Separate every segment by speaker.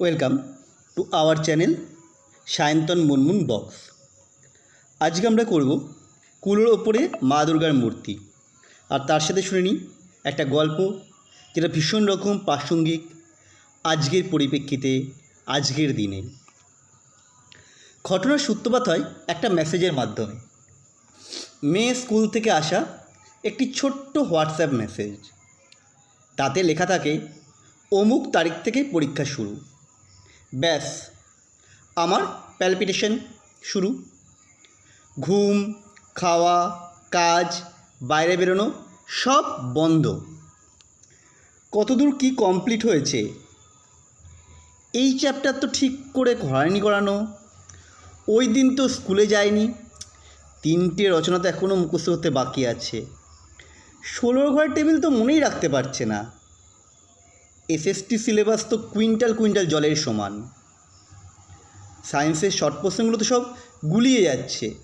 Speaker 1: Welcome to our channel Sayantan Munmun box. আজকে আমরা করব কুলোর ওপরে মা দুর্গার মূর্তি। আর তার সাথে শুনে নিই একটা গল্প যেটা ভীষণ রকম প্রাসঙ্গিক আজকের পরিপ্রেক্ষিতে, আজকের দিনে। ঘটনার সূত্রপাত হয় একটা মেসেজের মাধ্যমে। মেয়ে স্কুল থেকে আসা একটি ছোট্ট হোয়াটসঅ্যাপ মেসেজ। তাতে লেখা থাকে, অমুক তারিখ থেকে পরীক্ষা শুরু। ব্যাস। আমার প্যালপিটেশন শুরু। ঘুম, খাওয়া, কাজ, বাইরে বেরোনো সব বন্ধ। কতদূর কি কমপ্লিট হয়েছে? এই চ্যাপ্টার তো ঠিক করে হয়নি করানো। ওই দিন তো স্কুলে যায়নি তিনটে রচনা তো এখনও মুখস্থ করতে বাকি আছে। ষোলোর ঘরের টেবিল তো মনেই রাখতে পারছে না। এসএসটি সিলেবাস তো কুইন্টাল কুইন্টাল জলের সমান। সায়েন্সের শর্ট কোশ্চেনগুলো তো সব গুলিয়ে যাচ্ছে।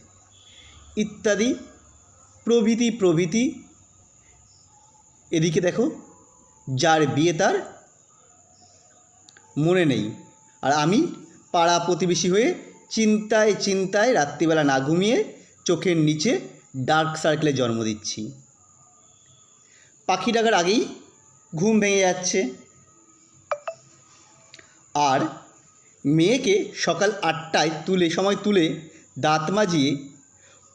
Speaker 1: ইত্যাদি, প্রভৃতি প্রভৃতি। এদিকে দেখো, যার বিয়ে তার মনে নেই। আর আমি পাড়া প্রতিবেশী হয়ে চিন্তায় চিন্তায় রাত্রিবেলা না ঘুমিয়ে চোখের নিচে ডার্ক সার্কেলে জন্ম দিচ্ছি। পাখি ডাকার আগেই ঘুম ভেঙে যাচ্ছে। আর মেয়েকে সকাল আটটায় তুলে, সময় তুলে দাঁত মাজিয়ে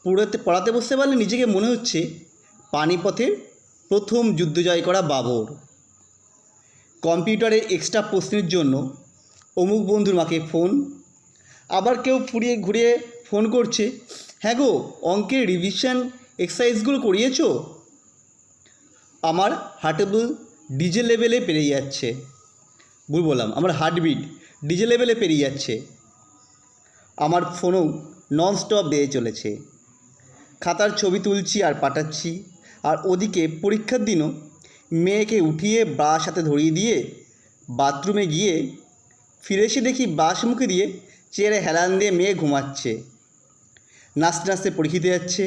Speaker 1: পড়াতে পড়াতে বসতে পারলে নিজেকে মনে হচ্ছে পানিপথের প্রথম যুদ্ধ জয় করা বাবর। কম্পিউটারে এক্সট্রা প্রশ্নের জন্য অমুক বন্ধুর মাকে ফোন। আবার কেউ ফুরিয়ে ঘুরিয়ে ফোন করছে হ্যাঁ গো, অঙ্কের রিভিশন এক্সারসাইজগুলো করিয়েছো? আমার হার্টেবল ডিজে লেভেলে পেরিয়ে যাচ্ছে। ভুল বললাম, আমার হার্টবিট ডিজে লেভেলে পেরিয়ে যাচ্ছে। আমার ফোনও ননস্টপ দিয়ে চলেছে। খাতার ছবি তুলছি আর পাঠাচ্ছি, আর ওদিকে পরীক্ষার দিনও মেয়েকে উঠিয়ে ব্রাশ হাতে ধরিয়ে দিয়ে বাথরুমে গিয়ে ফিরে এসে দেখি বাস মুখে দিয়ে চেয়ারে হেলান দিয়ে মেয়ে ঘুমাচ্ছে। নাচতে নাচতে পরীক্ষিতে যাচ্ছে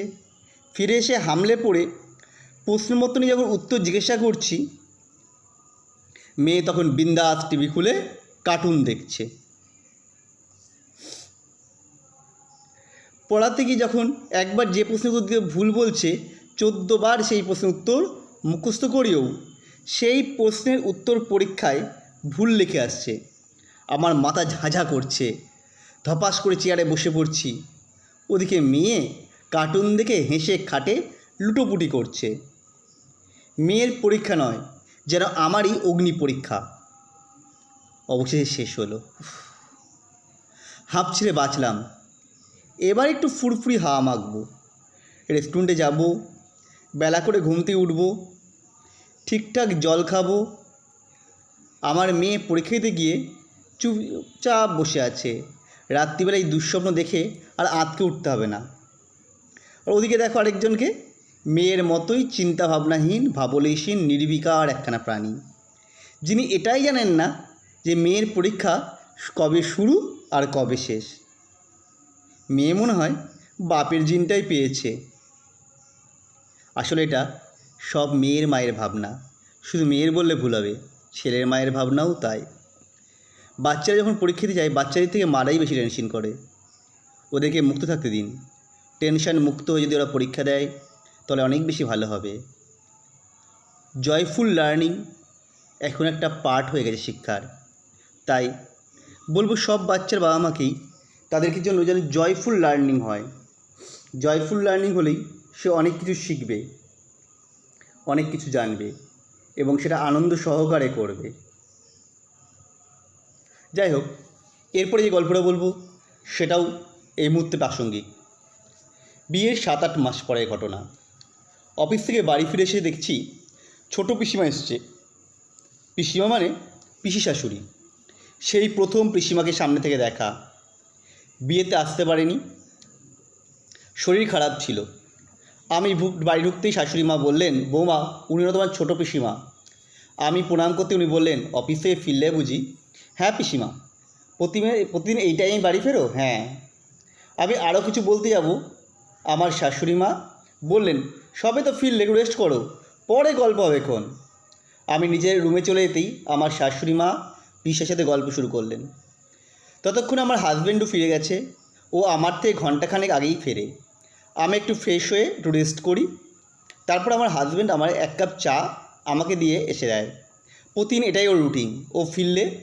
Speaker 1: ফিরে এসে হামলে পড়ে প্রশ্ন মতনই যখন উত্তর জিজ্ঞাসা করছি মেয়ে তখন বিন্দাস টিভি খুলে কার্টুন দেখছে। পড়াতে গিয়ে যখন একবার যে প্রশ্নের উত্তর ভুল বলছে, চোদ্দোবার সেই প্রশ্নের উত্তর মুখস্থ করেও। সেই প্রশ্নের উত্তর পরীক্ষায় ভুল লিখে আসছে। আমার মাথা ঝাঁঝা করছে। ধপাস করে চেয়ারে বসে পড়ছি। ওদিকে মেয়ে কার্টুন দেখে হেসে খাটে লুটোপুটি করছে। মেয়ের পরীক্ষা নয় যেন আমারই অগ্নি পরীক্ষা। অবশেষে শেষ হলো। হাঁপ ছেড়ে বাঁচলাম। এবার একটু ফুরফুরি হাওয়া মাখবো। রেস্টুরেন্টে যাব। বেলা করে ঘুমতে উঠব। ঠিকঠাক জল খাব। আমার মেয়ে পরীক্ষা দিতে গিয়ে চুপচাপ বসে আছে। রাত্রিবেলায় দুঃস্বপ্ন দেখে আর আঁতকে উঠতে হবে না। আর ওদিকে দেখো আরেকজনকে। মেয়ের মতোই চিন্তাভাবনাহীন, ভাবলেশীন, নির্বিকার একখানা প্রাণী। যিনি এটাই জানেন না যে মেয়ের পরীক্ষা কবে শুরু আর কবে শেষ। মেয়ে মনে হয় বাপের জিনটাই পেয়েছে। আসলে এটা সব মেয়ের মায়ের ভাবনা। শুধু মেয়ের বললে ভুল হবে, ছেলের মায়ের ভাবনাও তাই। বাচ্চারা যখন পরীক্ষা দিতে যায়, বাচ্চাদের থেকে মারাই বেশি টেনশন করে। ওদেরকে মুক্ত থাকতে দিন। টেনশন মুক্ত হয়ে যদি ওরা পরীক্ষা দেয় তাহলে অনেক বেশি ভালো হবে। জয়ফুল লার্নিং এখন একটা পার্ট হয়ে গেছে শিক্ষার। তাই বলব সব বাচ্চার বাবা মাকেই তাদেরকে জন্য যেন জয়ফুল লার্নিং হয়। জয়ফুল লার্নিং হলেই সে অনেক কিছু শিখবে, অনেক কিছু জানবে এবং সেটা আনন্দ সহকারে করবে। যাই হোক, এরপরে যে গল্পটা বলব সেটাও এই মুহূর্তে প্রাসঙ্গিক। বিয়ের সাত আট মাস পরের ঘটনা। অফিস থেকে বাড়ি ফিরে এসে দেখছি ছোট পিসিমা এসছে। পিসিমা মানে পিসি শাশুড়ি। সেই প্রথম পিসিমাকে সামনে থেকে দেখা। বিয়েতে আসতে পারেনি। শরীর খারাপ ছিল। আমি বাড়ি ঢুকতেই শাশুড়ি মা বললেন, বৌমা উনি তোমার ছোটো পিসিমা। আমি প্রণাম করতে উনি বললেন, অফিসে ফিরলে বুঝি? হ্যাঁ পিসিমা। প্রতিদিন প্রতিদিন এই টাইমে বাড়ি ফেরো? হ্যাঁ। আমি আরও কিছু বলতে যাব? আমার শাশুড়ি মা বললেন সবে তো ফিরলে রেস্ট করো। পরে গল্প হবে এখন। আমি নিজের রুমে চলে যেতেই আমার শাশুড়ি মা পিসের সাথে গল্প শুরু করলেন। ততক্ষণ আমার হাজব্যান্ডও ফিরে গেছে। ও আমার থেকে ঘন্টাখানেক আগেই ফেরে। আমি একটু ফ্রেশ হয়ে একটু রেস্ট করি। তারপর আমার হাজব্যান্ড আমার এক কাপ চা আমাকে দিয়ে এসে দেয়। প্রতিদিন এটাই ওর রুটিন ও ফিরলে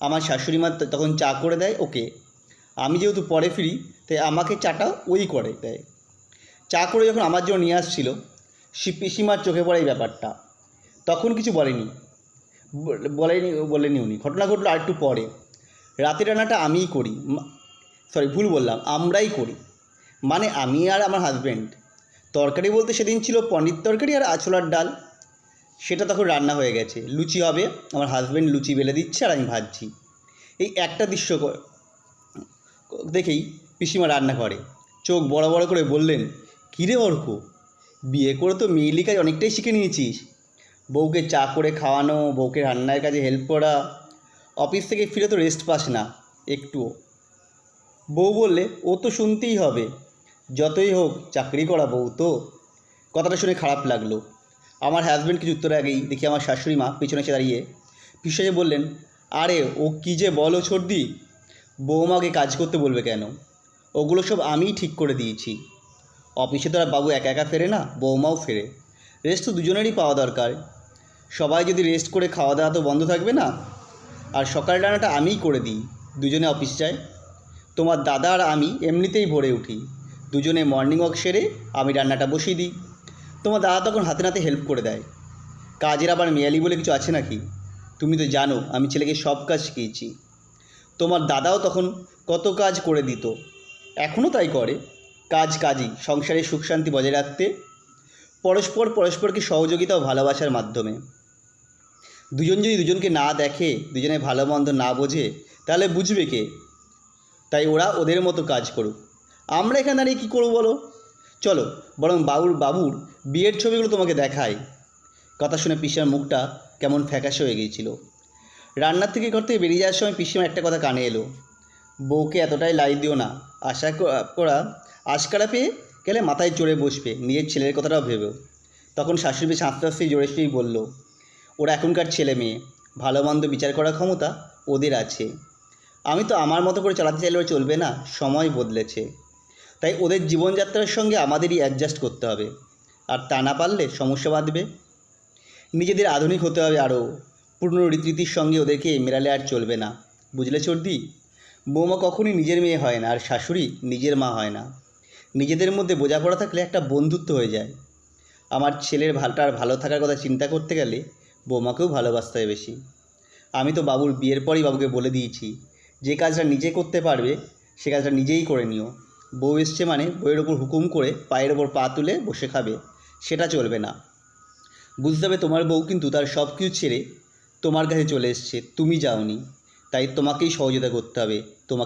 Speaker 1: আমার শাশুড়ি মা তখন চা করে দেয় ওকে। আমি যেহেতু পরে ফিরি, তাই আমাকে চাটা ওই করে দেয়। চা করে যখন আমার জন্য নিয়ে আসছিল পিসিমার চোখে পড়ে এই ব্যাপারটা। তখন কিছু বলেনি। বলেনি বলেনি উনি। ঘটনা ঘটলো আর একটু পরে। রাতের রান্নাটা আমিই করি। সরি ভুল বললাম, আমরাই করি। মানে আমি আর আমার হাজব্যান্ড তরকারি বলতে সেদিন ছিল পনির তরকারি আর আছোলার ডাল। সেটা তখন রান্না হয়ে গেছে। লুচি হবে, আমার হাজব্যান্ড লুচি বেলে দিচ্ছে আর আমি ভাজছি। এই একটা দৃশ্য দেখেই পিসিমা রান্না করে। চোখ বড় বড় করে বললেন কিরে অর্ক? বিয়ে করে তো মেয়েলি কাজ অনেকটাই শিখে নিয়েছিস। বউকে চা করে খাওয়ানো, বউকে রান্নার কাজে হেল্প করা অফিস থেকে ফিরে তো রেস্ট পাস না, একটুও। বউ বললে, ও তো শুনতেই হবে। যতই হোক, চাকরি করা বউ তো। কথাটা শুনে খারাপ লাগল। আমার হাজব্যান্ড কিছু উত্তর আগেই দেখি আমার শাশুড়ি মা পিছনে এসে দাঁড়িয়ে পিছনে বললেন, আরে, ও কী যে বলো সর্দি বৌমাকে কাজ করতে বলবে কেন? ওগুলো সব আমিই ঠিক করে দিয়েছি। অফিসে তো আর বাবু একা একা ফেরে না, বৌমাও ফেরে। রেস্ট তো দুজনেরই পাওয়া দরকার। সবাই যদি রেস্ট করে খাওয়া দাওয়া তো বন্ধ থাকবে না? আর সকাল রান্নাটা আমিই করে দিই, দুজনে অফিস যায়। তোমার দাদা আর আমি এমনিতেই ভরে উঠি। দুজনে মর্নিং ওয়াক সেরে আমি রান্নাটা বসিয়ে দিই। তোমার দাদা তখন হাতে নাতে হেল্প করে দেয়। কাজের আবার মেয়ালি বলে কিছু আছে নাকি? তুমি তো জানো, আমি ছেলেকে সব কাজ শিখিয়েছি। তোমার দাদাও তখন কত কাজ করে দিত। এখনও তাই করে। কাজ কাজই, সংসারে সুখ শান্তি বজায় রাখতে, পরস্পর পরস্পরকে সহযোগিতা ও ভালোবাসার মাধ্যমে। দুজন যদি দুজনকে না দেখে, দুজনে ভালো মন্দ না বোঝে, তাহলে বুঝবে কে? তাই ওরা ওদের মতো কাজ করুক। আমরা এখানে দাঁড়িয়ে কী করব বলো? চলো, বরং বাবুর বাবুর বিয়ের ছবিগুলো তোমাকে দেখাই। কথা শুনে পিসিমার মুখটা কেমন ফ্যাকাশে হয়ে গিয়েছিল। রান্নার থেকে ঘর থেকে বেরিয়ে যাওয়ার সময় পিসিমা একটা কথা কানে এলো। বউকে এতটাই লাই দিও না। আশা করা আশকারা পেয়ে গেলে মাথায় চড়ে বসবে, নিজের ছেলের কথাটাও ভেবেও। তখন শাশুড়ি আস্তে আস্তে জোরে সোরেই বলল, ওরা এখনকার ছেলে মেয়ে, ভালো মন্দ বিচার করার ক্ষমতা ওদের আছে। আমি তো আমার মতো করে চালাতে চাইলেও চলবে না, সময় বদলেছে। তাই ওদের জীবনযাত্রার সঙ্গে আমাদেরই অ্যাডজাস্ট করতে হবে। আর তা না পারলে সমস্যা বাঁধবে। নিজেদের আধুনিক হতে হবে আরও। পুরনো রীতিনীতির সঙ্গে ওদেরকে মেলালে আর চলবে না। বুঝলে চর্দি? বৌমা কখনই নিজের মেয়ে হয় না, আর শাশুড়ি নিজের মা হয় না। নিজেদের মধ্যে বোঝাপড়া থাকলে একটা বন্ধুত্ব হয়ে যায়। আমার ছেলের ভালটার ভালো থাকার কথা চিন্তা করতে গেলে বৌমাকেও ভালোবাসতে হয় বেশি। আমি তো বাবুর বিয়ের পরই বাবুকে বলে দিয়েছি, যে কাজটা নিজে করতে পারবে, সে কাজটা নিজেই করে নিও। বউ এসছে মানে বইয়ের ওপর হুকুম করে পায়ের ওপর পা তুলে বসে খাবে, সেটা চলবে না। বুঝতে হবে তোমার বউ কিন্তু তার সব কিছু ছেড়ে তোমার কাছে চলে এসছে, তুমি যাওনি। তাই তোমাকেই সহযোগিতা করতে হবে, তোমাকে